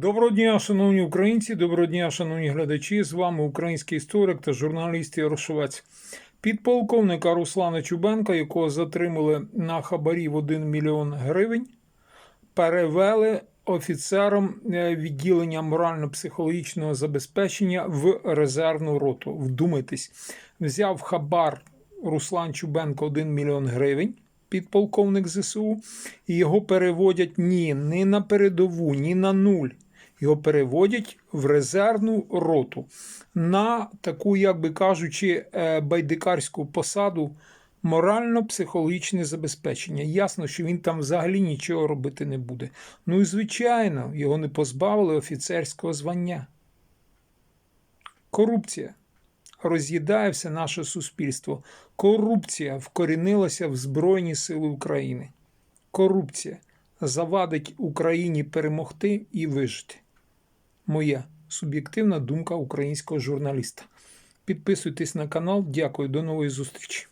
Доброго дня, шановні українці, доброго дня, шановні глядачі. З вами український історик та журналіст Ярошовець. Підполковника Руслана Чубенка, якого затримали на хабарі в 1 мільйон гривень, перевели офіцером е, відділення морально-психологічного забезпечення в резервну роту. Вдумайтесь, взяв хабар Руслан Чубенко 1 мільйон гривень. Підполковник ЗСУ, і його переводять ні, не на передову, ні на нуль. Його переводять в резервну роту на таку, як би кажучи, е, байдикарську посаду морально-психологічне забезпечення. Ясно, що він там взагалі нічого робити не буде. Ну і звичайно, його не позбавили офіцерського звання. Корупція роз'їдає все наше суспільство. Корупція вкорінилася в Збройні Сили України. Корупція завадить Україні перемогти і вижити. Моя суб'єктивна думка українського журналіста. Підписуйтесь на канал. Дякую, до нової зустрічі.